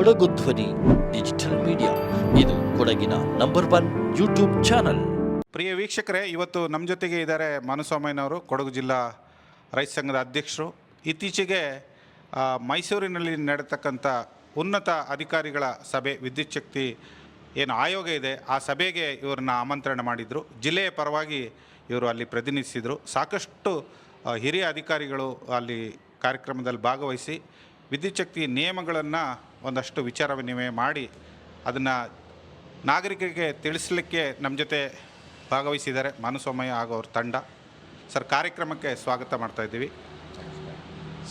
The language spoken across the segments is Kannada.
ಕೊಡಗು ಧ್ವನಿ, ಡಿಜಿಟಲ್ ಮೀಡಿಯಾ. ಇದು ಕೊಡಗಿನ ನಂಬರ್ ಒನ್ ಯೂಟ್ಯೂಬ್ ಚಾನಲ್. ಪ್ರಿಯ ವೀಕ್ಷಕರೇ, ಇವತ್ತು ನಮ್ಮ ಜೊತೆಗೆ ಇದ್ದಾರೆ ಮಾನುಸ್ವಾಮಯ್ಯನವರು ಕೊಡಗು ಜಿಲ್ಲಾ ರೈತ ಸಂಘದ ಅಧ್ಯಕ್ಷರು. ಇತ್ತೀಚೆಗೆ ಮೈಸೂರಿನಲ್ಲಿ ನಡೆತಕ್ಕಂಥ ಉನ್ನತ ಅಧಿಕಾರಿಗಳ ಸಭೆ, ವಿದ್ಯುತ್ ಶಕ್ತಿ ಏನು ಆಯೋಗ ಇದೆ, ಆ ಸಭೆಗೆ ಇವರನ್ನ ಆಮಂತ್ರಣ ಮಾಡಿದರು. ಜಿಲ್ಲೆಯ ಪರವಾಗಿ ಇವರು ಅಲ್ಲಿ ಪ್ರತಿನಿಧಿಸಿದರು. ಸಾಕಷ್ಟು ಹಿರಿಯ ಅಧಿಕಾರಿಗಳು ಅಲ್ಲಿ ಕಾರ್ಯಕ್ರಮದಲ್ಲಿ ಭಾಗವಹಿಸಿ ವಿದ್ಯುಚ್ಛಕ್ತಿ ನಿಯಮಗಳನ್ನು ಒಂದಷ್ಟು ವಿಚಾರ ವಿನಿಮಯ ಮಾಡಿ ಅದನ್ನು ನಾಗರಿಕರಿಗೆ ತಿಳಿಸಲಿಕ್ಕೆ ನಮ್ಮ ಜೊತೆ ಭಾಗವಹಿಸಿದ್ದಾರೆ ಮಾನುಸ್ವಾಮಯ್ಯ ಹಾಗೂ ಅವ್ರ ತಂಡ. ಸರ್, ಕಾರ್ಯಕ್ರಮಕ್ಕೆ ಸ್ವಾಗತ ಮಾಡ್ತಾ ಇದ್ದೀವಿ.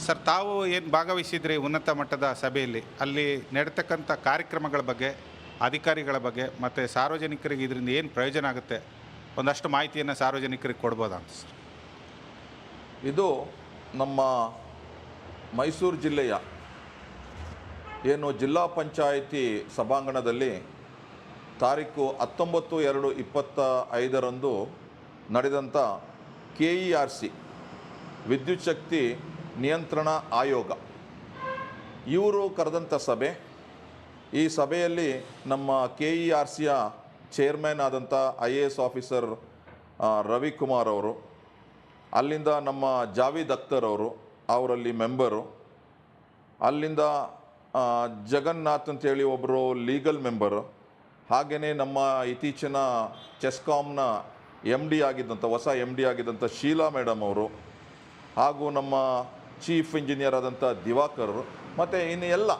ಸರ್, ತಾವು ಏನು ಭಾಗವಹಿಸಿದ್ರಿ ಉನ್ನತ ಮಟ್ಟದ ಸಭೆಯಲ್ಲಿ? ಅಲ್ಲಿ ನಡೀತಕ್ಕಂಥ ಕಾರ್ಯಕ್ರಮಗಳ ಬಗ್ಗೆ, ಅಧಿಕಾರಿಗಳ ಬಗ್ಗೆ ಮತ್ತು ಸಾರ್ವಜನಿಕರಿಗೆ ಇದರಿಂದ ಏನು ಪ್ರಯೋಜನ ಆಗುತ್ತೆ? ಒಂದಷ್ಟು ಮಾಹಿತಿಯನ್ನು ಸಾರ್ವಜನಿಕರಿಗೆ ಕೊಡ್ಬೋದಾ ಸರ್? ಇದು ನಮ್ಮ ಮೈಸೂರು ಜಿಲ್ಲೆಯ ಏನು ಜಿಲ್ಲಾ ಪಂಚಾಯಿತಿ ಸಭಾಂಗಣದಲ್ಲಿ ತಾರೀಕು ಹತ್ತೊಂಬತ್ತು ಎರಡು ಇಪ್ಪತ್ತ ಐದರಂದು ನಡೆದಂಥ ಕೆ ಇ ಆರ್ ಸಿ ವಿದ್ಯುತ್ ಶಕ್ತಿ ನಿಯಂತ್ರಣ ಆಯೋಗ. ಇವರು ಕರೆದಂಥ ಸಭೆ, ಈ ಸಭೆಯಲ್ಲಿ ನಮ್ಮ ಕೆ ಇ ಆರ್ ಸಿಯ ಚೇರ್ಮನ್ ಆದಂಥ I A S officer Ravikumar ಅವರು, ಅಲ್ಲಿಂದ ನಮ್ಮ ಜಾವೀದ್ ಅಖ್ತರ್ ಅವರು, ಅವರಲ್ಲಿ ಮೆಂಬರು ಅಲ್ಲಿಂದ ಜಗನ್ನಾಥ್ ಅಂತೇಳಿ ಒಬ್ಬರು ಲೀಗಲ್ ಮೆಂಬರು. ಹಾಗೆಯೇ ನಮ್ಮ ಇತ್ತೀಚಿನ ಚೆಸ್ಕಾಮ್ನ ಎಂ ಡಿ ಆಗಿದ್ದಂಥ, ಹೊಸ ಎಂ ಡಿ ಆಗಿದ್ದಂಥ ಶೀಲಾ ಮೇಡಮ್ ಅವರು, ಹಾಗೂ ನಮ್ಮ ಚೀಫ್ ಇಂಜಿನಿಯರ್ ಆದಂಥ ದಿವಾಕರ್, ಮತ್ತು ಇನ್ನು ಎಲ್ಲ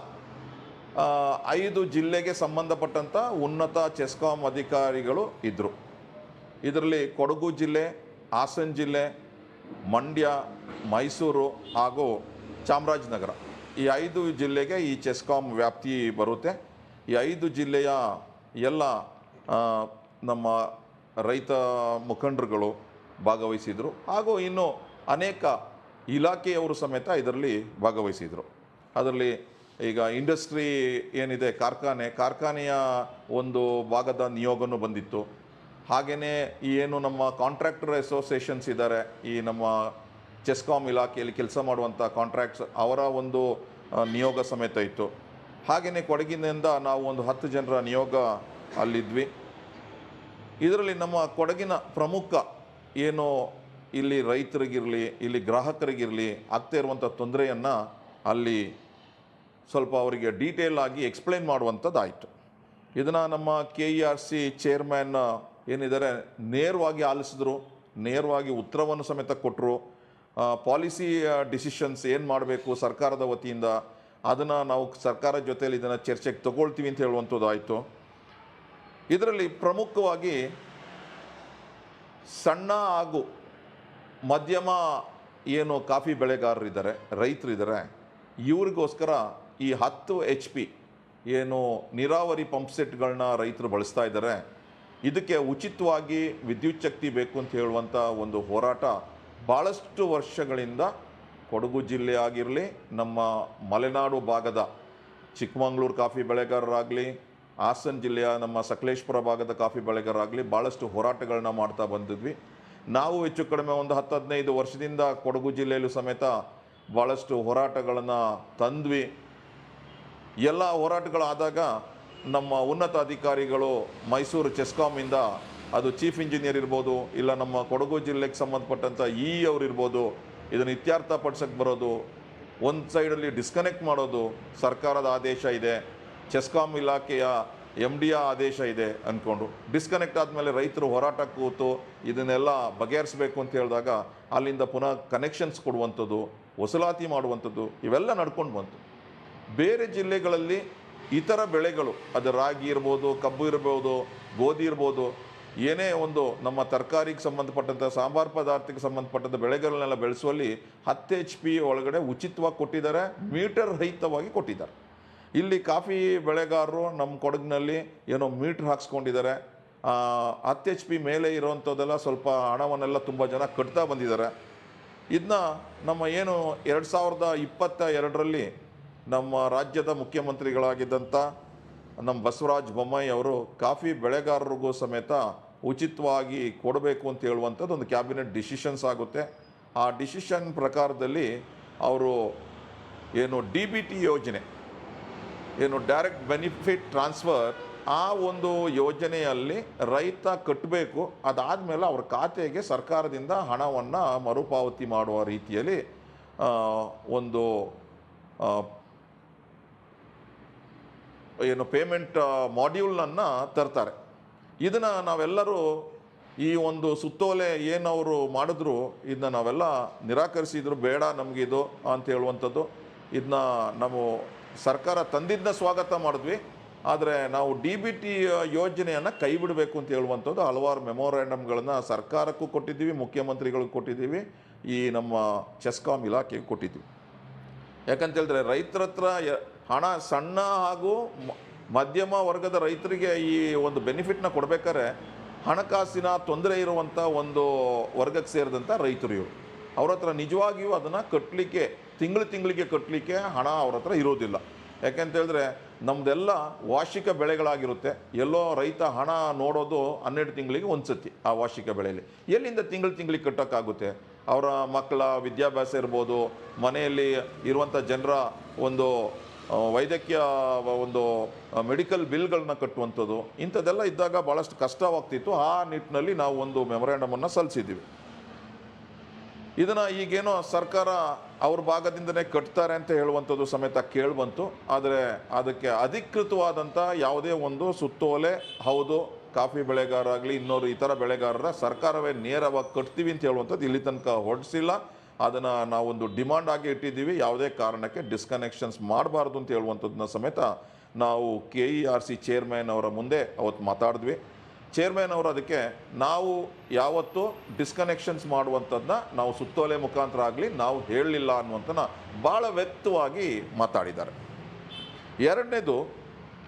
ಐದು ಜಿಲ್ಲೆಗೆ ಸಂಬಂಧಪಟ್ಟಂಥ ಉನ್ನತ ಚೆಸ್ಕಾಮ್ ಅಧಿಕಾರಿಗಳು ಇದ್ದರು ಇದರಲ್ಲಿ ಕೊಡಗು ಜಿಲ್ಲೆ, ಹಾಸನ ಜಿಲ್ಲೆ, ಮಂಡ್ಯ, ಮೈಸೂರು ಹಾಗೂ ಚಾಮರಾಜನಗರ. ಈ ಐದು ಜಿಲ್ಲೆಗೆ ಈ ಚೆಸ್ಕಾಮ್ ವ್ಯಾಪ್ತಿ ಬರುತ್ತೆ. ಈ ಐದು ಜಿಲ್ಲೆಯ ಎಲ್ಲ ನಮ್ಮ ರೈತ ಮುಖಂಡರುಗಳು ಭಾಗವಹಿಸಿದರು. ಹಾಗೂ ಇನ್ನು ಅನೇಕ ಇಲಾಖೆಯವರು ಸಮೇತ ಇದರಲ್ಲಿ ಭಾಗವಹಿಸಿದರು. ಅದರಲ್ಲಿ ಈಗ ಇಂಡಸ್ಟ್ರಿ ಏನಿದೆ, ಕಾರ್ಖಾನೆ, ಕಾರ್ಖಾನೆಯ ಒಂದು ಭಾಗದ ನಿಯೋಗನೂ ಬಂದಿತ್ತು. ಹಾಗೆಯೇ ಏನು ನಮ್ಮ ಕಾಂಟ್ರಾಕ್ಟರ್ ಅಸೋಸಿಯೇಷನ್ಸ್ ಇದ್ದಾರೆ, ಈ ನಮ್ಮ ಚೆಸ್ಕಾಮ್ ಇಲಾಖೆಯಲ್ಲಿ ಕೆಲಸ ಮಾಡುವಂಥ ಕಾಂಟ್ರಾಕ್ಟ್ಸ್ ಅವರ ಒಂದು ನಿಯೋಗ ಸಮೇತ ಇತ್ತು. ಹಾಗೆಯೇ ಕೊಡಗಿನಿಂದ ನಾವು ಒಂದು ಹತ್ತು ಜನರ ನಿಯೋಗ ಅಲ್ಲಿದ್ವಿ. ಇದರಲ್ಲಿ ನಮ್ಮ ಕೊಡಗಿನ ಪ್ರಮುಖ ಏನು ಇಲ್ಲಿ ರೈತರಿಗಿರಲಿ, ಇಲ್ಲಿ ಗ್ರಾಹಕರಿಗಿರಲಿ ಆಗ್ತಾ ಇರುವಂಥ ತೊಂದರೆಯನ್ನು ಅಲ್ಲಿ ಸ್ವಲ್ಪ ಅವರಿಗೆ ಡೀಟೇಲ್ ಆಗಿ ಎಕ್ಸ್ಪ್ಲೈನ್ ಮಾಡುವಂಥದ್ದಾಯಿತು ಇದನ್ನು ನಮ್ಮ K E R C chairman ಏನಿದ್ದಾರೆ, ನೇರವಾಗಿ ಆಲಿಸಿದ್ರು, ನೇರವಾಗಿ ಉತ್ತರವನ್ನು ಸಮೇತ ಕೊಟ್ಟರು ಪಾಲಿಸಿ ಡಿಸಿಷನ್ಸ್ ಏನು ಮಾಡಬೇಕು ಸರ್ಕಾರದ ವತಿಯಿಂದ, ಅದನ್ನು ನಾವು ಸರ್ಕಾರ ಜೊತೆಯಲ್ಲಿ ಇದನ್ನು ಚರ್ಚೆಗೆ ತಗೊಳ್ತೀವಿ ಅಂತ ಹೇಳುವಂಥದ್ದು ಆಯಿತು. ಇದರಲ್ಲಿ ಪ್ರಮುಖವಾಗಿ ಸಣ್ಣ ಹಾಗೂ ಮಧ್ಯಮ ಏನು ಕಾಫಿ ಬೆಳೆಗಾರರಿದ್ದಾರೆ ರೈತರಿದ್ದಾರೆ ಇವ್ರಿಗೋಸ್ಕರ ಈ ಹತ್ತು ಎಚ್ ಪಿ ಏನು ನೀರಾವರಿ ಪಂಪ್ ಸೆಟ್ಗಳನ್ನ ರೈತರು ಬಳಸ್ತಾ ಇದ್ದಾರೆ. ಇದಕ್ಕೆ ಉಚಿತವಾಗಿ ವಿದ್ಯುತ್ ಶಕ್ತಿ ಬೇಕು ಅಂತ ಹೇಳುವಂಥ ಒಂದು ಹೋರಾಟ ಭಾಳಷ್ಟು ವರ್ಷಗಳಿಂದ ಕೊಡಗು ಜಿಲ್ಲೆ ಆಗಿರಲಿ, ನಮ್ಮ ಮಲೆನಾಡು ಭಾಗದ ಚಿಕ್ಕಮಗಳೂರು ಕಾಫಿ ಬೆಳೆಗಾರರಾಗಲಿ, ಹಾಸನ ಜಿಲ್ಲೆಯ ನಮ್ಮ ಸಕಲೇಶ್ಪುರ ಭಾಗದ ಕಾಫಿ ಬೆಳೆಗಾರರಾಗಲಿ ಭಾಳಷ್ಟು ಹೋರಾಟಗಳನ್ನ ಮಾಡ್ತಾ ಬಂದಿದ್ವಿ. ನಾವು ಹೆಚ್ಚು ಕಡಿಮೆ ಒಂದು ಹತ್ತು ಹದಿನೈದು ವರ್ಷದಿಂದ ಕೊಡಗು ಜಿಲ್ಲೆಯಲ್ಲೂ ಸಮೇತ ಭಾಳಷ್ಟು ಹೋರಾಟಗಳನ್ನು ತಂದ್ವಿ. ಎಲ್ಲ ಹೋರಾಟಗಳಾದಾಗ ನಮ್ಮ ಉನ್ನತ ಅಧಿಕಾರಿಗಳು ಮೈಸೂರು ಚೆಸ್ಕಾಮಿಂದ ಅದು ಚೀಫ್ ಇಂಜಿನಿಯರ್ ಇರ್ಬೋದು, ಇಲ್ಲ ನಮ್ಮ ಕೊಡಗು ಜಿಲ್ಲೆಗೆ ಸಂಬಂಧಪಟ್ಟಂಥ ಇ ಅವ್ರು ಇರ್ಬೋದು, ಇದನ್ನು ಇತ್ಯರ್ಥ ಪಡ್ಸಕ್ಕೆ ಬರೋದು, ಒಂದು ಸೈಡಲ್ಲಿ ಡಿಸ್ಕನೆಕ್ಟ್ ಮಾಡೋದು ಸರ್ಕಾರದ ಆದೇಶ ಇದೆ ಚೆಸ್ಕಾಮ್ ಇಲಾಖೆಯ ಎಂ ಡಿಯ ಆದೇಶ ಇದೆ ಅಂದ್ಕೊಂಡು ಡಿಸ್ಕನೆಕ್ಟ್ ಆದಮೇಲೆ ರೈತರು ಹೋರಾಟ ಕೂತು ಇದನ್ನೆಲ್ಲ ಬಗೆಹರಿಸಬೇಕು ಅಂತ ಹೇಳಿದಾಗ ಅಲ್ಲಿಂದ ಪುನಃ ಕನೆಕ್ಷನ್ಸ್ ಕೊಡುವಂಥದ್ದು ವಸೂಲಾತಿ ಮಾಡುವಂಥದ್ದು, ಇವೆಲ್ಲ ನಡ್ಕೊಂಡು ಬಂತು. ಬೇರೆ ಜಿಲ್ಲೆಗಳಲ್ಲಿ ಇತರ ಬೆಳೆಗಳು, ಅದು ರಾಗಿ ಇರ್ಬೋದು, ಕಬ್ಬು ಇರ್ಬೋದು, ಗೋಧಿ ಇರ್ಬೋದು ಏನೇ ಒಂದು ನಮ್ಮ ತರಕಾರಿಗೆ ಸಂಬಂಧಪಟ್ಟಂಥ, ಸಾಂಬಾರು ಪದಾರ್ಥಕ್ಕೆ ಸಂಬಂಧಪಟ್ಟಂಥ ಬೆಳೆಗಳನ್ನೆಲ್ಲ ಬೆಳೆಸುವಲ್ಲಿ ಹತ್ತು ಎಚ್ ಪಿ ಒಳಗಡೆ ಉಚಿತವಾಗಿ ಕೊಟ್ಟಿದ್ದಾರೆ, ಮೀಟರ್ ರಹಿತವಾಗಿ ಕೊಟ್ಟಿದ್ದಾರೆ. ಇಲ್ಲಿ ಕಾಫಿ ಬೆಳೆಗಾರರು ನಮ್ಮ ಕೊಡಗಿನಲ್ಲಿ ಏನೋ ಮೀಟ್ರ್ ಹಾಕ್ಸ್ಕೊಂಡಿದ್ದಾರೆ. ಹತ್ತು ಎಚ್ ಪಿ ಮೇಲೆ ಇರೋವಂಥದ್ದೆಲ್ಲ ಸ್ವಲ್ಪ ಹಣವನ್ನೆಲ್ಲ ತುಂಬ ಜನ ಕಟ್ತಾ ಬಂದಿದ್ದಾರೆ. ಇದನ್ನ ನಮ್ಮ ಏನು ಎರಡು ಸಾವಿರದ ಇಪ್ಪತ್ತ ಎರಡರಲ್ಲಿ ನಮ್ಮ ರಾಜ್ಯದ ಮುಖ್ಯಮಂತ್ರಿಗಳಾಗಿದ್ದಂಥ ನಮ್ಮ ಬಸವರಾಜ ಬೊಮ್ಮಾಯಿ ಅವರು ಕಾಫಿ ಬೆಳೆಗಾರರಿಗೂ ಸಮೇತ ಉಚಿತವಾಗಿ ಕೊಡಬೇಕು ಅಂತ ಹೇಳುವಂಥದ್ದು ಒಂದು ಕ್ಯಾಬಿನೆಟ್ ಡಿಸಿಷನ್ಸ್ ಆಗುತ್ತೆ. ಆ ಡಿಸಿಷನ್ ಪ್ರಕಾರದಲ್ಲಿ ಅವರು ಏನು ಡಿ ಬಿ ಟಿ ಯೋಜನೆ, ಏನು ಡೈರೆಕ್ಟ್ ಬೆನಿಫಿಟ್ ಟ್ರಾನ್ಸ್ಫರ್ ಆ ಒಂದು ಯೋಜನೆಯಲ್ಲಿ ರೈತ ಕಟ್ಟಬೇಕು. ಅದಾದಮೇಲೆ ಅವ್ರ ಖಾತೆಗೆ ಸರ್ಕಾರದಿಂದ ಹಣವನ್ನು ಮರುಪಾವತಿ ಮಾಡುವ ರೀತಿಯಲ್ಲಿ ಒಂದು ಏನು ಪೇಮೆಂಟ್ ಮಾಡ್ಯೂಲನ್ನು ತರ್ತಾರೆ. ಇದನ್ನು ನಾವೆಲ್ಲರೂ ಈ ಒಂದು ಸುತ್ತೋಲೆ ಏನು ಅವರು ಮಾಡಿದ್ರು ಇದನ್ನ ನಾವೆಲ್ಲ ನಿರಾಕರಿಸಿದ್ರು, ಬೇಡ ನಮಗಿದು ಅಂತ ಹೇಳುವಂಥದ್ದು. ಇದನ್ನ ನಾವು ಸರ್ಕಾರ ತಂದಿದ್ದನ್ನ ಸ್ವಾಗತ ಮಾಡಿದ್ವಿ. ಆದರೆ ನಾವು ಡಿ ಬಿ ಟಿ ಯೋಜನೆಯನ್ನು ಕೈ ಬಿಡಬೇಕು ಅಂತ ಹೇಳುವಂಥದ್ದು ಹಲವಾರು ಮೆಮೊರಾಂಡಮ್ಗಳನ್ನು ಸರ್ಕಾರಕ್ಕೂ ಕೊಟ್ಟಿದ್ದೀವಿ, ಮುಖ್ಯಮಂತ್ರಿಗಳಿಗೂ ಕೊಟ್ಟಿದ್ದೀವಿ, ಈ ನಮ್ಮ ಚೆಸ್ಕಾಮ್ ಇಲಾಖೆಗೆ ಕೊಟ್ಟಿದ್ದೀವಿ. ಯಾಕಂತ ಹೇಳಿದ್ರೆ ರೈತರ ಹತ್ರ ಹಣ ಸಣ್ಣ ಹಾಗೂ ಮಧ್ಯಮ ವರ್ಗದ ರೈತರಿಗೆ ಈ ಒಂದು ಬೆನಿಫಿಟ್ನ ಕೊಡಬೇಕಾದ್ರೆ ಹಣಕಾಸಿನ ತೊಂದರೆ ಇರುವಂಥ ಒಂದು ವರ್ಗಕ್ಕೆ ಸೇರಿದಂಥ ರೈತರು ಇವರು ಅವ್ರ ಹತ್ರ ನಿಜವಾಗಿಯೂ ಅದನ್ನು ಕಟ್ಟಲಿಕ್ಕೆ ತಿಂಗಳು ತಿಂಗಳಿಗೆ ಕಟ್ಟಲಿಕ್ಕೆ ಹಣ ಅವ್ರ ಹತ್ರ ಇರೋದಿಲ್ಲ. ಯಾಕೆಂತೇಳಿದ್ರೆ ನಮ್ಮದೆಲ್ಲ ವಾರ್ಷಿಕ ಬೆಳೆಗಳಾಗಿರುತ್ತೆ. ಎಲ್ಲೋ ರೈತ ಹಣ ನೋಡೋದು ಹನ್ನೆರಡು ತಿಂಗಳಿಗೆ ಒಂದು ಸತಿ ಆ ವಾರ್ಷಿಕ ಬೆಳೆಯಲ್ಲಿ. ಎಲ್ಲಿಂದ ತಿಂಗಳು ತಿಂಗಳಿಗೆ ಕಟ್ಟೋಕ್ಕಾಗುತ್ತೆ? ಅವರ ಮಕ್ಕಳ ವಿದ್ಯಾಭ್ಯಾಸ ಇರ್ಬೋದು, ಮನೆಯಲ್ಲಿ ಇರುವಂಥ ಜನರ ಒಂದು ವೈದ್ಯಕೀಯ ಒಂದು ಮೆಡಿಕಲ್ ಬಿಲ್ಗಳನ್ನ ಕಟ್ಟುವಂಥದ್ದು, ಇಂಥದ್ದೆಲ್ಲ ಇದ್ದಾಗ ಭಾಳಷ್ಟು ಕಷ್ಟವಾಗ್ತಿತ್ತು. ಆ ನಿಟ್ಟಿನಲ್ಲಿ ನಾವು ಒಂದು ಮೆಮೊರ್ಯಾಂಡಮನ್ನು ಸಲ್ಲಿಸಿದ್ದೀವಿ. ಇದನ್ನು ಈಗೇನೋ ಸರ್ಕಾರ ಅವ್ರ ಭಾಗದಿಂದನೇ ಕಟ್ತಾರೆ ಅಂತ ಹೇಳುವಂಥದ್ದು ಸಮೇತ ಕೇಳಿಬಂತು. ಆದರೆ ಅದಕ್ಕೆ ಅಧಿಕೃತವಾದಂಥ ಯಾವುದೇ ಒಂದು ಸುತ್ತೋಲೆ, ಹೌದು ಕಾಫಿ ಬೆಳೆಗಾರರಾಗಲಿ ಇನ್ನೋರು ಇತರ ಬೆಳೆಗಾರರ ಸರ್ಕಾರವೇ ನೇರವಾಗಿ ಕಟ್ತೀವಿ ಅಂತ ಹೇಳುವಂಥದ್ದು ಇಲ್ಲಿ ತನಕ ಹೊಡಿಸಿಲ್ಲ ಅದನ್ನು ನಾವೊಂದು ಡಿಮಾಂಡ್ ಆಗಿ ಇಟ್ಟಿದ್ದೀವಿ. ಯಾವುದೇ ಕಾರಣಕ್ಕೆ ಡಿಸ್ಕನೆಕ್ಷನ್ಸ್ ಮಾಡಬಾರ್ದು ಅಂತ ಹೇಳುವಂಥದ್ದನ್ನ ಸಮೇತ ನಾವು K E R C chairman ಅವರ ಮುಂದೆ ಅವತ್ತು ಮಾತಾಡಿದ್ವಿ. ಚೇರ್ಮನ್ ಅವರು ಅದಕ್ಕೆ ನಾವು ಯಾವತ್ತು ಡಿಸ್ಕನೆಕ್ಷನ್ಸ್ ಮಾಡುವಂಥದ್ದನ್ನ ನಾವು ಸುತ್ತೋಲೆ ಮುಖಾಂತರ ಆಗಲಿ ನಾವು ಹೇಳಲಿಲ್ಲ ಅನ್ನುವಂಥನ್ನ ಭಾಳ ವ್ಯಕ್ತವಾಗಿ ಮಾತಾಡಿದ್ದಾರೆ. ಎರಡನೇದು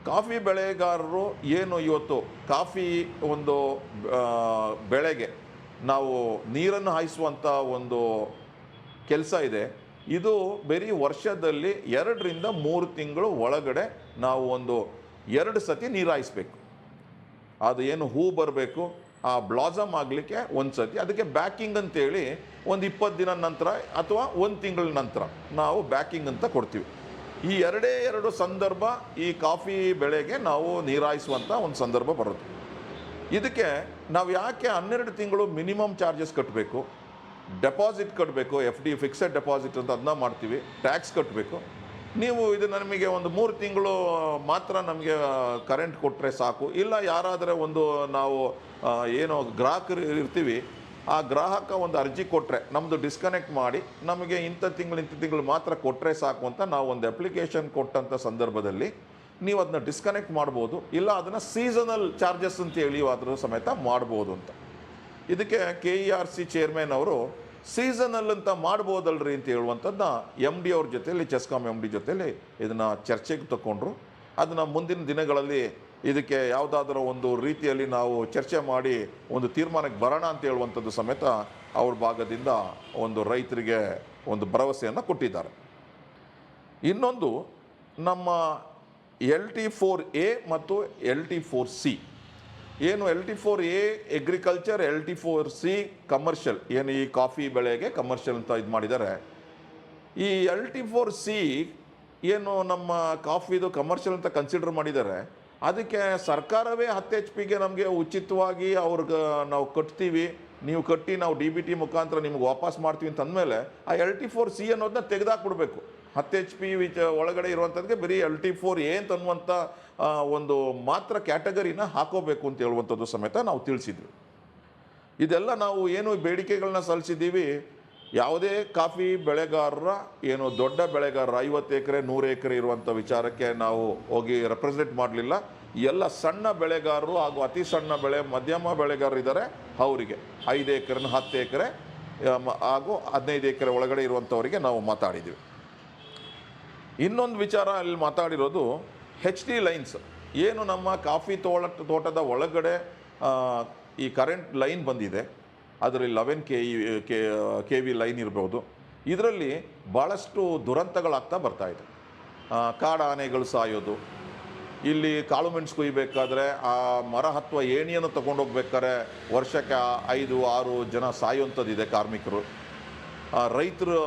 ಕಾಫಿ ಬೆಳೆಗಾರರು ಏನು ಇವತ್ತು ಕಾಫಿ ಒಂದು ಬೆಳೆಗೆ ನಾವು ನೀರನ್ನು ಹಾಯಿಸುವಂಥ ಒಂದು ಕೆಲಸ ಇದೆ. ಇದು ಬರೀ ವರ್ಷದಲ್ಲಿ ಎರಡರಿಂದ ಮೂರು ತಿಂಗಳು ಒಳಗಡೆ ನಾವು ಒಂದು ಎರಡು ಸತಿ ನೀರು ಹಾಯಿಸ್ಬೇಕು. ಅದು ಏನು ಹೂ ಬರಬೇಕು, ಆ ಬ್ಲಾಸಮ್ ಆಗಲಿಕ್ಕೆ ಒಂದು ಸತಿ. ಅದಕ್ಕೆ ಬ್ಯಾಕಿಂಗ್ ಅಂತೇಳಿ ಒಂದು ಇಪ್ಪತ್ತು ದಿನ ನಂತರ ಅಥವಾ ಒಂದು ತಿಂಗಳ ನಂತರ ನಾವು ಬ್ಯಾಕಿಂಗ್ ಅಂತ ಕೊಡ್ತೀವಿ. ಈ ಎರಡೇ ಎರಡು ಸಂದರ್ಭ ಈ ಕಾಫಿ ಬೆಳೆಗೆ ನಾವು ನೀರಾಯಿಸುವಂಥ ಒಂದು ಸಂದರ್ಭ ಬರುತ್ತೆ. ಇದಕ್ಕೆ ನಾವು ಯಾಕೆ ಹನ್ನೆರಡು ತಿಂಗಳು ಮಿನಿಮಮ್ ಚಾರ್ಜಸ್ ಕಟ್ಟಬೇಕು ಡೆಪಾಸಿಟ್ ಕಟ್ಟಬೇಕು ಎಫ್ ಡಿ ಫಿಕ್ಸೆಡ್ ಡೆಪಾಸಿಟ್ ಅಂತ ಅದನ್ನ ಮಾಡ್ತೀವಿ, ಟ್ಯಾಕ್ಸ್ ಕಟ್ಟಬೇಕು ನೀವು ಇದು ನಮಗೆ ಒಂದು ಮೂರು ತಿಂಗಳು ಮಾತ್ರ ನಮಗೆ ಕರೆಂಟ್ ಕೊಟ್ಟರೆ ಸಾಕು. ಇಲ್ಲ ಯಾರಾದರೆ ಒಂದು ನಾವು ಏನು ಗ್ರಾಹಕರು ಇರ್ತೀವಿ ಆ ಗ್ರಾಹಕ ಒಂದು ಅರ್ಜಿ ಕೊಟ್ಟರೆ ನಮ್ಮದು ಡಿಸ್ಕನೆಕ್ಟ್ ಮಾಡಿ, ನಮಗೆ ಇಂಥ ತಿಂಗಳು ಇಂಥ ತಿಂಗಳು ಮಾತ್ರ ಕೊಟ್ಟರೆ ಸಾಕು ಅಂತ ನಾವು ಒಂದು ಅಪ್ಲಿಕೇಶನ್ ಕೊಟ್ಟಂಥ ಸಂದರ್ಭದಲ್ಲಿ ನೀವು ಅದನ್ನ ಡಿಸ್ಕನೆಕ್ಟ್ ಮಾಡ್ಬೋದು, ಇಲ್ಲ ಅದನ್ನು ಸೀಸನಲ್ ಚಾರ್ಜಸ್ ಅಂತ ಹೇಳಿ ಅದ್ರ ಸಮೇತ ಮಾಡ್ಬೋದು ಅಂತ. ಇದಕ್ಕೆ K E R C chairman ಅವರು ಸೀಸನಲ್ ಅಂತ ಮಾಡ್ಬೋದಲ್ರಿ ಅಂತ ಹೇಳುವಂಥದ್ದನ್ನ ಎಂ ಡಿ ಅವ್ರ ಜೊತೆಯಲ್ಲಿ ಚೆಸ್ಕಾಮ್ ಎಂ ಡಿ ಜೊತೆಯಲ್ಲಿ ಇದನ್ನು ಚರ್ಚೆಗೆ ತಗೊಂಡ್ರು ಅದನ್ನು ಮುಂದಿನ ದಿನಗಳಲ್ಲಿ ಇದಕ್ಕೆ ಯಾವುದಾದ್ರೂ ಒಂದು ರೀತಿಯಲ್ಲಿ ನಾವು ಚರ್ಚೆ ಮಾಡಿ ಒಂದು ತೀರ್ಮಾನಕ್ಕೆ ಬರೋಣ ಅಂತ ಹೇಳುವಂಥದ್ದು ಸಮೇತ ಅವ್ರ ಭಾಗದಿಂದ ಒಂದು ರೈತರಿಗೆ ಒಂದು ಭರವಸೆಯನ್ನು ಕೊಟ್ಟಿದ್ದಾರೆ. ಇನ್ನೊಂದು, ನಮ್ಮ ಎಲ್ ಟಿ ಫೋರ್ ಎ ಮತ್ತು ಎಲ್ ಟಿ ಫೋರ್ ಸಿ. ಏನು L T four A agriculture L T four C commercial ಏನು ಈ ಕಾಫಿ ಬೆಳೆಗೆ ಕಮರ್ಷಿಯಲ್ ಅಂತ ಇದು ಮಾಡಿದ್ದಾರೆ. ಈ ಎಲ್ ಟಿ ಫೋರ್ ಸಿ ಏನು ನಮ್ಮ ಕಾಫಿದು ಕಮರ್ಷಿಯಲ್ ಅಂತ ಕನ್ಸಿಡರ್ ಮಾಡಿದ್ದಾರೆ. ಅದಕ್ಕೆ ಸರ್ಕಾರವೇ ಹತ್ತು ಎಚ್ ಪಿಗೆ ನಮಗೆ ಉಚಿತವಾಗಿ ಅವ್ರಿಗೆ ನಾವು ಕಟ್ತೀವಿ. ನೀವು ಕಟ್ಟಿ ನಾವು ಡಿ ಬಿ ಟಿ ಮುಖಾಂತರ ನಿಮ್ಗೆ ವಾಪಸ್ ಮಾಡ್ತೀವಿ ಅಂತ ಅಂದಮೇಲೆ ಆ ಎಲ್ ಟಿ ಫೋರ್ ಸಿ ಅನ್ನೋದನ್ನ ತೆಗೆದಾಕ್ಬಿಡ್ಬೇಕು. ಹತ್ತು ಎಚ್ ಪಿ ವಿಚ ಒಳಗಡೆ ಇರುವಂಥದ್ದಕ್ಕೆ ಬರೀ ಎಲ್ ಟಿ ಫೋರ್ ಎ ಅಂತ ಅನ್ನುವಂಥ ಒಂದು ಮಾತ್ರ ಕ್ಯಾಟಗರಿನ ಹಾಕೋಬೇಕು ಅಂತ ಹೇಳುವಂಥದ್ದು ಸಮೇತ ನಾವು ತಿಳಿಸಿದ್ವಿ. ಇದೆಲ್ಲ ನಾವು ಏನು ಬೇಡಿಕೆಗಳನ್ನ ಸಲ್ಲಿಸಿದ್ದೀವಿ ಯಾವುದೇ ಕಾಫಿ ಬೆಳೆಗಾರರ, ಏನು ದೊಡ್ಡ ಬೆಳೆಗಾರರ, ಐವತ್ತು ಎಕರೆ, ನೂರು ಎಕರೆ ಇರುವಂಥ ವಿಚಾರಕ್ಕೆ ನಾವು ಹೋಗಿ ರೆಪ್ರೆಸೆಂಟ್ ಮಾಡಲಿಲ್ಲ. ಎಲ್ಲ ಸಣ್ಣ ಬೆಳೆಗಾರರು ಹಾಗೂ ಅತಿ ಸಣ್ಣ ಬೆಳೆ, ಮಧ್ಯಮ ಬೆಳೆಗಾರರು ಇದ್ದಾರೆ ಅವರಿಗೆ. ಐದು ಎಕರೆನ ಹತ್ತು ಎಕರೆ ಹಾಗೂ ಹದಿನೈದು ಎಕರೆ ಒಳಗಡೆ ಇರುವಂಥವರಿಗೆ ನಾವು ಮಾತಾಡಿದ್ದೀವಿ. ಇನ್ನೊಂದು ವಿಚಾರ ಅಲ್ಲಿ ಮಾತಾಡಿರೋದು ಹೆಚ್ ಡಿ ಲೈನ್ಸ್ ಏನು ನಮ್ಮ ಕಾಫಿ ತೋಟ ತೋಟದ ಒಳಗಡೆ ಈ ಕರೆಂಟ್ ಲೈನ್ ಬಂದಿದೆ. ಅದರಲ್ಲಿ eleven K E K K V line ಇರ್ಬೋದು. ಇದರಲ್ಲಿ ಭಾಳಷ್ಟು ದುರಂತಗಳಾಗ್ತಾ ಬರ್ತಾ ಇದೆ. ಆನೆಗಳು ಸಾಯೋದು. ಇಲ್ಲಿ ಕಾಳು ಮೆಣಸು ಕುಯ್ಬೇಕಾದ್ರೆ ಆ ಮರ ಹತ್ತುವ ಏಣಿಯನ್ನು ತೊಗೊಂಡೋಗ್ಬೇಕಾದ್ರೆ ವರ್ಷಕ್ಕೆ ಐದು, ಆರು ಜನ ಸಾಯುವಂಥದ್ದಿದೆ ಕಾರ್ಮಿಕರು. ರೈತರು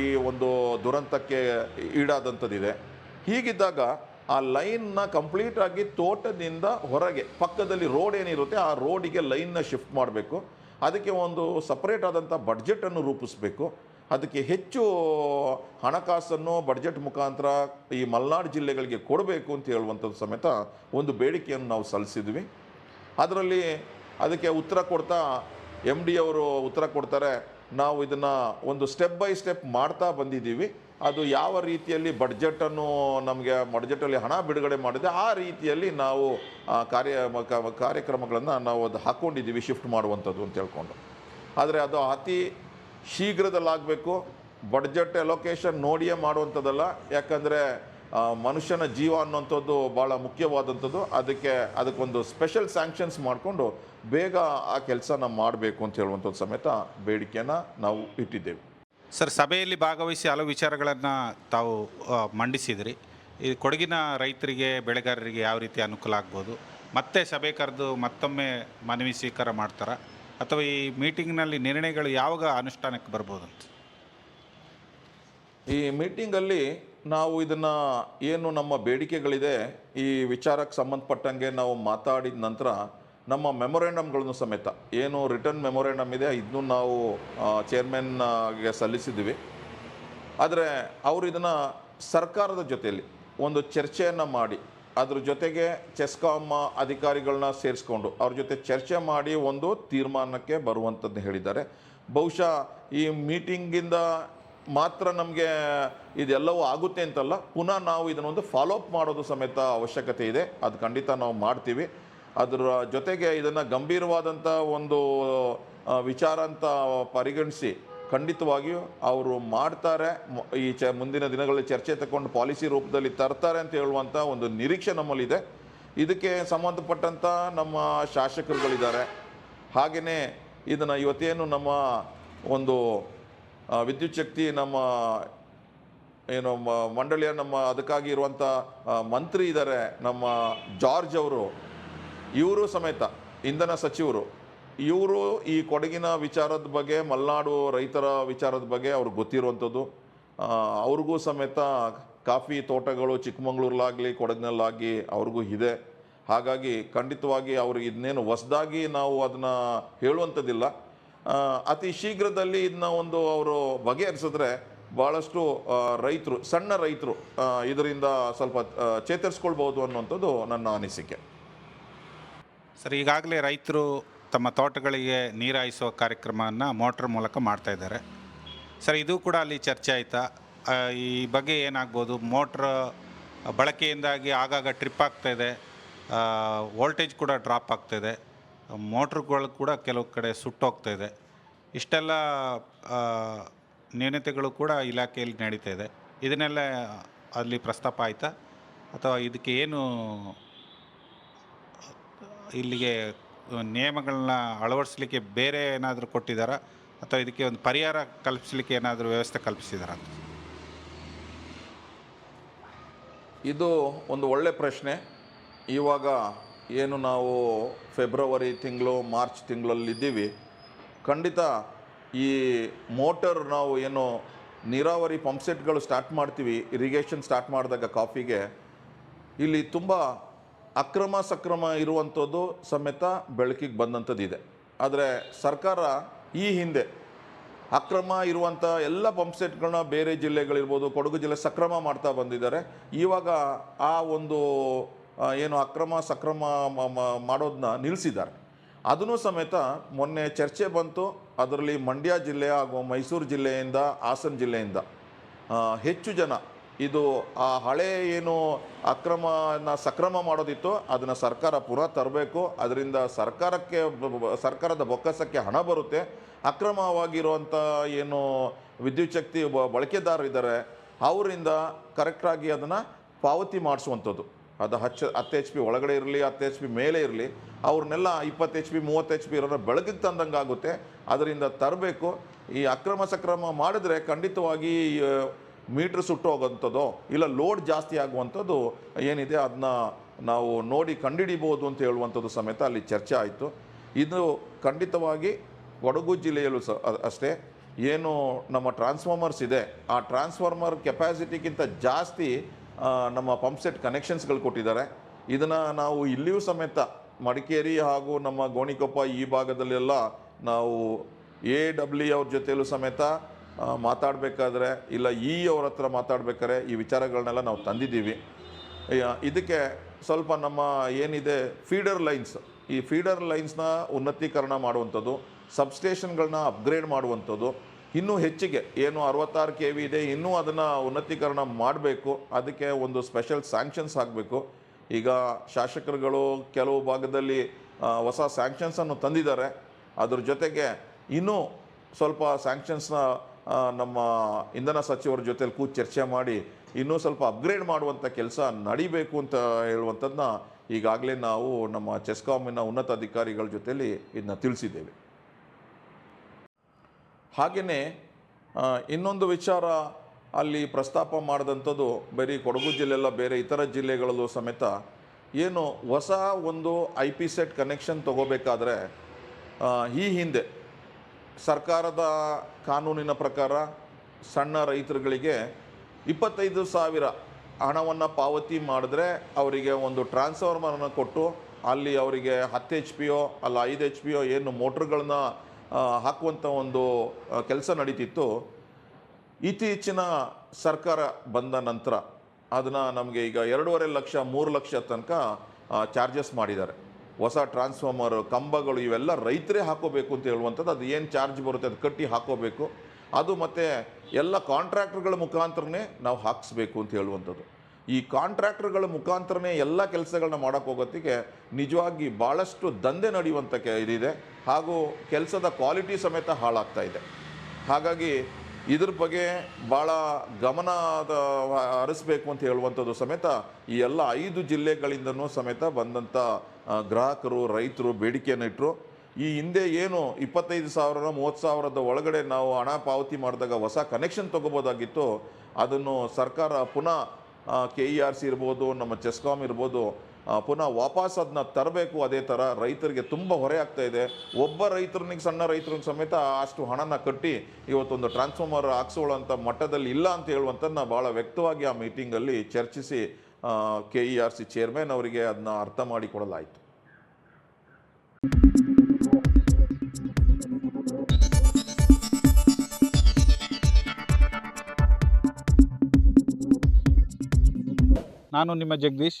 ಈ ಒಂದು ದುರಂತಕ್ಕೆ ಈಡಾದಂಥದ್ದಿದೆ ಹೀಗಿದ್ದಾಗ ಆ ಲೈನ್ನ ಕಂಪ್ಲೀಟಾಗಿ ತೋಟದಿಂದ ಹೊರಗೆ, ಪಕ್ಕದಲ್ಲಿ ರೋಡ್ ಏನಿರುತ್ತೆ, ಆ ರೋಡಿಗೆ ಲೈನ್ನ ಶಿಫ್ಟ್ ಮಾಡಬೇಕು. ಅದಕ್ಕೆ ಒಂದು ಸಪ್ರೇಟ್ ಆದಂಥ ಬಡ್ಜೆಟನ್ನು ರೂಪಿಸಬೇಕು. ಅದಕ್ಕೆ ಹೆಚ್ಚು ಹಣಕಾಸನ್ನು ಬಡ್ಜೆಟ್ ಮುಖಾಂತರ ಈ ಮಲೆನಾಡು ಜಿಲ್ಲೆಗಳಿಗೆ ಕೊಡಬೇಕು ಅಂತ ಹೇಳುವಂಥದ್ದು ಸಮೇತ ಒಂದು ಬೇಡಿಕೆಯನ್ನು ನಾವು ಸಲ್ಲಿಸಿದ್ವಿ. ಅದರಲ್ಲಿ ಅದಕ್ಕೆ ಉತ್ತರ ಕೊಡ್ತಾ ಎಂ ಡಿ ಅವರು ಉತ್ತರ ಕೊಡ್ತಾರೆ. ನಾವು ಇದನ್ನು ಒಂದು ಸ್ಟೆಪ್ ಬೈ ಸ್ಟೆಪ್ ಮಾಡ್ತಾ ಬಂದಿದ್ದೀವಿ. ಅದು ಯಾವ ರೀತಿಯಲ್ಲಿ ಬಡ್ಜೆಟನ್ನು ನಮಗೆ ಬಡ್ಜೆಟಲ್ಲಿ ಹಣ ಬಿಡುಗಡೆ ಮಾಡಿದೆ, ಆ ರೀತಿಯಲ್ಲಿ ನಾವು ಕಾರ್ಯ ಕಾರ್ಯಕ್ರಮಗಳನ್ನು ನಾವು ಅದು ಹಾಕ್ಕೊಂಡಿದ್ದೀವಿ ಶಿಫ್ಟ್ ಮಾಡುವಂಥದ್ದು ಅಂತ ಹೇಳ್ಕೊಂಡು. ಆದರೆ ಅದು ಅತಿ ಶೀಘ್ರದಲ್ಲಾಗಬೇಕು. ಬಡ್ಜೆಟ್ ಅಲೊಕೇಶನ್ ನೋಡಿಯೇ ಮಾಡುವಂಥದ್ದಲ್ಲ. ಯಾಕಂದರೆ ಮನುಷ್ಯನ ಜೀವ ಅನ್ನೋಂಥದ್ದು ಭಾಳ ಮುಖ್ಯವಾದಂಥದ್ದು. ಅದಕ್ಕೆ ಅದಕ್ಕೊಂದು ಸ್ಪೆಷಲ್ ಸ್ಯಾಂಕ್ಷನ್ಸ್ ಮಾಡಿಕೊಂಡು ಬೇಗ ಆ ಕೆಲಸನ ಮಾಡಬೇಕು ಅಂತ ಹೇಳುವಂಥದ್ದು ಸಮೇತ ಬೇಡಿಕೆಯನ್ನು ನಾವು ಇಟ್ಟಿದ್ದೇವೆ. ಸರ್, ಸಭೆಯಲ್ಲಿ ಭಾಗವಹಿಸಿ ಹಲವು ವಿಚಾರಗಳನ್ನು ತಾವು ಮಂಡಿಸಿದ್ರಿ. ಈ ಕೊಡಗಿನ ರೈತರಿಗೆ, ಬೆಳೆಗಾರರಿಗೆ ಯಾವ ರೀತಿ ಅನುಕೂಲ ಆಗ್ಬೋದು? ಮತ್ತೆ ಸಭೆ ಕರೆದು ಮತ್ತೊಮ್ಮೆ ಮನವಿ ಸ್ವೀಕಾರ ಮಾಡ್ತಾರಾ? ಅಥವಾ ಈ ಮೀಟಿಂಗ್ನಲ್ಲಿ ನಿರ್ಣಯಗಳು ಯಾವಾಗ ಅನುಷ್ಠಾನಕ್ಕೆ ಬರ್ಬೋದು ಅಂತ ಈ ಮೀಟಿಂಗಲ್ಲಿ ನಾವು ಇದನ್ನು ಏನು ನಮ್ಮ ಬೇಡಿಕೆಗಳಿದೆ, ಈ ವಿಚಾರಕ್ಕೆ ಸಂಬಂಧಪಟ್ಟಂಗೆ ನಾವು ಮಾತಾಡಿದ ನಂತರ ನಮ್ಮ ಮೆಮೊರೆಂಡಮ್ಗಳನ್ನು ಸಮೇತ, ಏನು ರಿಟರ್ನ್ ಮೆಮೊರೆಂಡಮ್ ಇದೆ ಇದನ್ನು ನಾವು ಚೇರ್ಮನ್ಗೆ ಸಲ್ಲಿಸಿದ್ವಿ ಆದರೆ ಅವರು ಇದನ್ನು ಸರ್ಕಾರದ ಜೊತೆಯಲ್ಲಿ ಒಂದು ಚರ್ಚೆಯನ್ನು ಮಾಡಿ, ಅದ್ರ ಜೊತೆಗೆ ಚೆಸ್ಕಾಮ್ ಅಧಿಕಾರಿಗಳನ್ನ ಸೇರಿಸ್ಕೊಂಡು ಅವ್ರ ಜೊತೆ ಚರ್ಚೆ ಮಾಡಿ ಒಂದು ತೀರ್ಮಾನಕ್ಕೆ ಬರುವಂಥದ್ದು ಹೇಳಿದ್ದಾರೆ. ಬಹುಶಃ ಈ ಮೀಟಿಂಗಿಂದ ಮಾತ್ರ ನಮಗೆ ಇದೆಲ್ಲವೂ ಆಗುತ್ತೆ ಅಂತಲ್ಲ, ಪುನಃ ನಾವು ಇದನ್ನೊಂದು ಫಾಲೋಅಪ್ ಮಾಡೋದು ಸಮೇತ ಅವಶ್ಯಕತೆ ಇದೆ. ಅದು ಖಂಡಿತ ನಾವು ಮಾಡ್ತೀವಿ. ಅದರ ಜೊತೆಗೆ ಇದನ್ನು ಗಂಭೀರವಾದಂಥ ಒಂದು ವಿಚಾರ ಅಂತ ಪರಿಗಣಿಸಿ ಖಂಡಿತವಾಗಿಯೂ ಅವರು ಮಾಡ್ತಾರೆ. ಈ ಚ, ಮುಂದಿನ ದಿನಗಳಲ್ಲಿ ಚರ್ಚೆ ತಗೊಂಡು ಪಾಲಿಸಿ ರೂಪದಲ್ಲಿ ತರ್ತಾರೆ ಅಂತ ಹೇಳುವಂಥ ಒಂದು ನಿರೀಕ್ಷೆ ನಮ್ಮಲ್ಲಿದೆ. ಇದಕ್ಕೆ ಸಂಬಂಧಪಟ್ಟಂಥ ನಮ್ಮ ಶಾಸಕರುಗಳಿದ್ದಾರೆ. ಹಾಗೆಯೇ ಇದನ್ನು ಇವತ್ತೇನು ನಮ್ಮ ಒಂದು ವಿದ್ಯುತ್ ಶಕ್ತಿ ನಮ್ಮ, ಏನು ಮಂಡಳಿಯ ನಮ್ಮ ಅದಕ್ಕಾಗಿ ಇರುವಂಥ ಮಂತ್ರಿ ಇದ್ದಾರೆ ನಮ್ಮ ಜಾರ್ಜ್ ಅವರು. ಇವರು ಸಮೇತ, ಇಂಧನ ಸಚಿವರು, ಇವರು ಈ ಕೊಡಗಿನ ವಿಚಾರದ ಬಗ್ಗೆ, ಮಲೆನಾಡು ರೈತರ ವಿಚಾರದ ಬಗ್ಗೆ ಅವ್ರಿಗೆ ಗೊತ್ತಿರುವಂಥದ್ದು. ಅವ್ರಿಗೂ ಸಮೇತ ಕಾಫಿ ತೋಟಗಳು ಚಿಕ್ಕಮಂಗ್ಳೂರಲ್ಲಾಗಲಿ ಕೊಡಗಿನಲ್ಲಾಗಲಿ ಅವ್ರಿಗೂ ಇದೆ. ಹಾಗಾಗಿ ಖಂಡಿತವಾಗಿ ಅವ್ರಿಗೆ ಇದನ್ನೇನು ಹೊಸದಾಗಿ ನಾವು ಅದನ್ನು ಹೇಳುವಂಥದ್ದಿಲ್ಲ. ಅತಿ ಶೀಘ್ರದಲ್ಲಿ ಇದನ್ನ ಒಂದು ಅವರು ಬಗೆಹರಿಸಿದ್ರೆ ಭಾಳಷ್ಟು ರೈತರು, ಸಣ್ಣ ರೈತರು ಇದರಿಂದ ಸ್ವಲ್ಪ ಚೇತರಿಸ್ಕೊಳ್ಬೋದು ಅನ್ನುವಂಥದ್ದು ನನ್ನ ಅನಿಸಿಕೆ. ಸರ್, ಈಗಾಗಲೇ ರೈತರು ತಮ್ಮ ತೋಟಗಳಿಗೆ ನೀರಾಯಿಸುವ ಕಾರ್ಯಕ್ರಮವನ್ನು ಮೋಟ್ರ್ ಮೂಲಕ ಮಾಡ್ತಾ ಇದ್ದಾರೆ. ಸರ್, ಇದು ಕೂಡ ಅಲ್ಲಿ ಚರ್ಚೆ ಆಯಿತಾ? ಈ ಬಗ್ಗೆ ಏನಾಗ್ಬೋದು? ಮೋಟ್ರ್ ಬಳಕೆಯಿಂದಾಗಿ ಆಗಾಗ ಟ್ರಿಪ್ ಆಗ್ತಾ ಇದೆ. ವೋಲ್ಟೇಜ್ ಕೂಡ ಡ್ರಾಪ್ ಆಗ್ತಾಯಿದೆ ಮೋಟ್ರುಗಳು ಕೂಡ ಕೆಲವು ಕಡೆ ಸುಟ್ಟೋಗ್ತಾ ಇದೆ. ಇಷ್ಟೆಲ್ಲ ನ್ಯೂನತೆಗಳು ಕೂಡ ಇಲಾಖೆಯಲ್ಲಿ ನಡೀತಾ ಇದೆ. ಇದನ್ನೆಲ್ಲ ಅಲ್ಲಿ ಪ್ರಸ್ತಾಪ ಆಯಿತಾ? ಅಥವಾ ಇದಕ್ಕೆ ಏನು ಇಲ್ಲಿಗೆ ನಿಯಮಗಳನ್ನ ಅಳವಡಿಸ್ಲಿಕ್ಕೆ ಬೇರೆ ಏನಾದರೂ ಕೊಟ್ಟಿದ್ದಾರಾ ಅಥವಾ ಇದಕ್ಕೆ ಒಂದು ಪರಿಹಾರ ಕಲ್ಪಿಸಲಿಕ್ಕೆ ಏನಾದರೂ ವ್ಯವಸ್ಥೆ ಕಲ್ಪಿಸಿದಾರಾ ಇದು ಒಂದು ಒಳ್ಳೆ ಪ್ರಶ್ನೆ. ಇವಾಗ ಏನು ನಾವು ಫೆಬ್ರವರಿ ತಿಂಗಳು, ಮಾರ್ಚ್ ತಿಂಗಳಲ್ಲಿದ್ದೀವಿ. ಖಂಡಿತ ಈ ಮೋಟರ್ ನಾವು ಏನು ನೀರಾವರಿ ಪಂಪ್ಸೆಟ್ಗಳು ಸ್ಟಾರ್ಟ್ ಮಾಡ್ತೀವಿ, ಇರಿಗೇಷನ್ ಸ್ಟಾರ್ಟ್ ಮಾಡಿದಾಗ ಕಾಫಿಗೆ, ಇಲ್ಲಿ ತುಂಬ ಅಕ್ರಮ ಸಕ್ರಮ ಇರುವಂಥದ್ದು ಸಮೇತ ಬೆಳಕಿಗೆ ಬಂದಂಥದ್ದು ಇದೆ. ಆದರೆ ಸರ್ಕಾರ ಈ ಹಿಂದೆ ಅಕ್ರಮ ಇರುವಂಥ ಎಲ್ಲ ಪಂಪ್ಸೆಟ್ಗಳನ್ನ ಬೇರೆ ಜಿಲ್ಲೆಗಳಿರ್ಬೋದು, ಕೊಡಗು ಜಿಲ್ಲೆ ಸಕ್ರಮ ಮಾಡ್ತಾ ಬಂದಿದ್ದಾರೆ. ಇವಾಗ ಆ ಒಂದು ಏನು ಅಕ್ರಮ ಸಕ್ರಮ ಮಾಡೋದನ್ನ ನಿಲ್ಲಿಸಿದ್ದಾರೆ ಅದನ್ನು ಸಮೇತ ಮೊನ್ನೆ ಚರ್ಚೆ ಬಂತು. ಅದರಲ್ಲಿ ಮಂಡ್ಯ ಜಿಲ್ಲೆ ಹಾಗೂ ಮೈಸೂರು ಜಿಲ್ಲೆಯಿಂದ, ಹಾಸನ ಜಿಲ್ಲೆಯಿಂದ ಹೆಚ್ಚು ಜನ ಇದು ಆ ಹಳೆ ಏನು ಅಕ್ರಮನ ಸಕ್ರಮ ಮಾಡೋದಿತ್ತು, ಅದನ್ನು ಸರ್ಕಾರ ಪುನಃ ತರಬೇಕು. ಅದರಿಂದ ಸರ್ಕಾರಕ್ಕೆ ಸರ್ಕಾರದ ಬೊಕ್ಕಸಕ್ಕೆ ಹಣ ಬರುತ್ತೆ. ಅಕ್ರಮವಾಗಿರುವಂಥ ಏನು ಬ- ಬಳಕೆದಾರರಿದ್ದಾರೆ ಅವರಿಂದ ಕರೆಕ್ಟಾಗಿ ಅದನ್ನು ಪಾವತಿ ಮಾಡಿಸುವಂಥದ್ದು. ಅದು ಹಚ್ಚ, ಹತ್ತು ಎಚ್ ಪಿ ಒಳಗಡೆ ಇರಲಿ, ಹತ್ತು ಎಚ್ ಪಿ ಮೇಲೆ ಇರಲಿ, ಅವ್ರನ್ನೆಲ್ಲ ಇಪ್ಪತ್ತು ಎಚ್ ಪಿ ಮೂವತ್ತು ಎಚ್ ಪಿ ಇರೋ ಬೆಳಕಿಗೆ ತಂದಂಗೆ ಆಗುತ್ತೆ ಅದರಿಂದ ತರಬೇಕು. ಈ ಅಕ್ರಮ ಸಕ್ರಮ ಮಾಡಿದ್ರೆ ಖಂಡಿತವಾಗಿ ಮೀಟ್ರ್ ಸುಟ್ಟು ಹೋಗೋಂಥದ್ದೋ ಇಲ್ಲ ಲೋಡ್ ಜಾಸ್ತಿ ಆಗುವಂಥದ್ದು ಏನಿದೆ ಅದನ್ನ ನಾವು ನೋಡಿ ಕಂಡುಹಿಡಿಬೋದು ಅಂತ ಹೇಳುವಂಥದ್ದು ಸಮೇತ ಅಲ್ಲಿ ಚರ್ಚೆ ಆಯಿತು. ಇದು ಖಂಡಿತವಾಗಿ ಕೊಡಗು ಜಿಲ್ಲೆಯಲ್ಲೂ ಸ ಅಷ್ಟೇ. ಏನು ನಮ್ಮ ಟ್ರಾನ್ಸ್ಫಾರ್ಮರ್ಸ್ ಇದೆ. ಆ ಟ್ರಾನ್ಸ್ಫಾರ್ಮರ್ ಕೆಪಾಸಿಟಿಗಿಂತ ಜಾಸ್ತಿ ನಮ್ಮ ಪಂಪ್ ಸೆಟ್ ಕನೆಕ್ಷನ್ಸ್ಗಳು ಕೊಟ್ಟಿದ್ದಾರೆ. ಇದನ್ನು ನಾವು ಇಲ್ಲಿಯೂ ಸಮೇತ ಮಡಿಕೇರಿ ಹಾಗೂ ನಮ್ಮ ಗೋಣಿಕೊಪ್ಪ ಈ ಭಾಗದಲ್ಲೆಲ್ಲ ನಾವು ಎ ಡಬ್ಲ್ಯೂ ಅವ್ರ ಜೊತೆಯಲ್ಲೂ ಸಮೇತ ಮಾತಾಡಬೇಕಾದ್ರೆ ಇಲ್ಲ ಈ ಅವ್ರ ಹತ್ರ ಮಾತಾಡ್ಬೇಕಾದ್ರೆ ಈ ವಿಚಾರಗಳನ್ನೆಲ್ಲ ನಾವು ತಂದಿದ್ದೀವಿ. ಇದಕ್ಕೆ ಸ್ವಲ್ಪ ನಮ್ಮ ಏನಿದೆ ಫೀಡರ್ ಲೈನ್ಸ್ ಈ ಫೀಡರ್ ಲೈನ್ಸ್ನ ಉನ್ನತೀಕರಣ ಮಾಡುವಂಥದ್ದು ಸಬ್ಸ್ಟೇಷನ್ಗಳನ್ನ ಅಪ್ಗ್ರೇಡ್ ಮಾಡುವಂಥದ್ದು, ಇನ್ನೂ ಹೆಚ್ಚಿಗೆ, ಏನು ಅರವತ್ತಾರು ಕೆ ವಿ ಇದೆ, ಇನ್ನೂ ಅದನ್ನು ಉನ್ನತೀಕರಣ ಮಾಡಬೇಕು, ಅದಕ್ಕೆ ಒಂದು ಸ್ಪೆಷಲ್ ಸ್ಯಾಂಕ್ಷನ್ಸ್ ಆಗಬೇಕು ಈಗ ಶಾಸಕರುಗಳು ಕೆಲವು ಭಾಗದಲ್ಲಿ ಹೊಸ ಸ್ಯಾಂಕ್ಷನ್ಸನ್ನು ತಂದಿದ್ದಾರೆ. ಅದ್ರ ಜೊತೆಗೆ ಇನ್ನೂ ಸ್ವಲ್ಪ ಸ್ಯಾಂಕ್ಷನ್ಸ್ನ ನಮ್ಮ ಇಂಧನ ಸಚಿವರ ಜೊತೆಲಿ ಕೂತು ಚರ್ಚೆ ಮಾಡಿ ಇನ್ನೂ ಸ್ವಲ್ಪ ಅಪ್ಗ್ರೇಡ್ ಮಾಡುವಂಥ ಕೆಲಸ ನಡಿಬೇಕು ಅಂತ ಹೇಳುವಂಥದ್ದನ್ನ ಈಗಾಗಲೇ ನಾವು ನಮ್ಮ ಚೆಸ್ಕಾಮಿನ ಉನ್ನತ ಅಧಿಕಾರಿಗಳ ಜೊತೆಯಲ್ಲಿ ಇದನ್ನ ತಿಳಿಸಿದ್ದೇವೆ. ಹಾಗೆಯೇ ಇನ್ನೊಂದು ವಿಚಾರ ಅಲ್ಲಿ ಪ್ರಸ್ತಾಪ ಮಾಡಿದಂಥದ್ದು ಬರೀ ಕೊಡಗು ಜಿಲ್ಲೆಲ್ಲ ಬೇರೆ ಇತರ ಜಿಲ್ಲೆಗಳಲ್ಲೂ ಸಮೇತ ಏನು ಹೊಸ ಒಂದು ಐ ಪಿ ಸೆಟ್ ಕನೆಕ್ಷನ್ ತಗೋಬೇಕಾದ್ರೆ ಈ ಹಿಂದೆ ಸರ್ಕಾರದ ಕಾನೂನಿನ ಪ್ರಕಾರ ಸಣ್ಣ ರೈತರುಗಳಿಗೆ ಇಪ್ಪತ್ತೈದು ಸಾವಿರ ಹಣವನ್ನು ಪಾವತಿ ಮಾಡಿದ್ರೆ ಅವರಿಗೆ ಒಂದು ಟ್ರಾನ್ಸ್ಫಾರ್ಮರನ್ನು ಕೊಟ್ಟು ಅಲ್ಲಿ ಅವರಿಗೆ ಹತ್ತು ಎಚ್ ಪಿ ಒ ಅಲ್ಲ ಐದು ಎಚ್ ಪಿ ಒ ಏನು ಮೋಟ್ರ್ಗಳನ್ನ ಹಾಕುವಂಥ ಒಂದು ಕೆಲಸ ನಡೀತಿತ್ತು. ಇತ್ತೀಚಿನ ಸರ್ಕಾರ ಬಂದ ನಂತರ ಅದನ್ನು ನಮಗೆ ಈಗ ಎರಡೂವರೆ ಲಕ್ಷ, ಮೂರು ಲಕ್ಷ ತನಕ ಚಾರ್ಜಸ್ ಮಾಡಿದ್ದಾರೆ. ಹೊಸ ಟ್ರಾನ್ಸ್ಫಾರ್ಮರ್ ಕಂಬಗಳು ಇವೆಲ್ಲ ರೈತರೇ ಹಾಕೋಬೇಕು ಅಂತ ಹೇಳುವಂಥದ್ದು. ಅದು ಏನು ಚಾರ್ಜ್ ಬರುತ್ತೆ ಅದು ಕಟ್ಟಿ ಹಾಕೋಬೇಕು. ಅದು ಮತ್ತು ಎಲ್ಲ ಕಾಂಟ್ರಾಕ್ಟರ್ಗಳ ಮುಖಾಂತರನೇ ನಾವು ಹಾಕಿಸ್ಬೇಕು ಅಂತ ಹೇಳುವಂಥದ್ದು. ಈ ಕಾಂಟ್ರಾಕ್ಟರ್ಗಳ ಮುಖಾಂತರನೇ ಎಲ್ಲ ಕೆಲಸಗಳನ್ನ ಮಾಡೋಕ್ಕೆ ಹೋಗೋತ್ತಿಗೆ ನಿಜವಾಗಿ ಭಾಳಷ್ಟು ದಂಧೆ ನಡೆಯುವಂಥ ಕೆ ಇದಿದೆ. ಹಾಗೂ ಕೆಲಸದ ಕ್ವಾಲಿಟಿ ಸಮೇತ ಹಾಳಾಗ್ತಾ ಇದೆ. ಹಾಗಾಗಿ ಇದ್ರ ಬಗ್ಗೆ ಭಾಳ ಗಮನದ ಹರಿಸ್ಬೇಕು ಅಂತ ಹೇಳುವಂಥದ್ದು ಸಮೇತ ಈ ಎಲ್ಲ ಐದು ಜಿಲ್ಲೆಗಳಿಂದನೂ ಸಮೇತ ಬಂದಂಥ ಗ್ರಾಹಕರು, ರೈತರು ಬೇಡಿಕೆಯನ್ನು ಇಟ್ಟರು ಈ ಹಿಂದೆ ಏನು ಇಪ್ಪತ್ತೈದು ಸಾವಿರ ಮೂವತ್ತು ಸಾವಿರದ ಒಳಗಡೆ ನಾವು ಹಣ ಪಾವತಿ ಮಾಡಿದಾಗ ಹೊಸ ಕನೆಕ್ಷನ್ ತಗೋಬೋದಾಗಿತ್ತು. ಅದನ್ನು ಸರ್ಕಾರ ಪುನಃ ಕೆ ಇ ಆರ್ ಸಿ ಇರ್ಬೋದು, ನಮ್ಮ ಚೆಸ್ಕಾಮ್ ಇರ್ಬೋದು ಪುನಃ ವಾಪಸ್ ಅದನ್ನ ತರಬೇಕು ಅದೇ ಥರ ರೈತರಿಗೆ ತುಂಬ ಹೊರೆ ಆಗ್ತಾ ಇದೆ. ಒಬ್ಬ ರೈತರಿಗೆ ಸಣ್ಣ ರೈತರಿಗೆ ಸಮೇತ ಅಷ್ಟು ಹಣನ ಕಟ್ಟಿ ಇವತ್ತೊಂದು ಟ್ರಾನ್ಸ್ಫಾರ್ಮರ್ ಹಾಕ್ಸೋಳಂಥ ಮಟ್ಟದಲ್ಲಿ ಇಲ್ಲ ಅಂತ ಹೇಳುವಂಥದ್ದನ್ನ ಭಾಳ ವ್ಯಕ್ತವಾಗಿ ಆ ಮೀಟಿಂಗಲ್ಲಿ ಚರ್ಚಿಸಿ K E R C chairman ಅವರಿಗೆ ಅದನ್ನ ಅರ್ಥ ಮಾಡಿಕೊಡಲಾಯಿತು ನಾನು ನಿಮ್ಮ ಜಗದೀಶ್.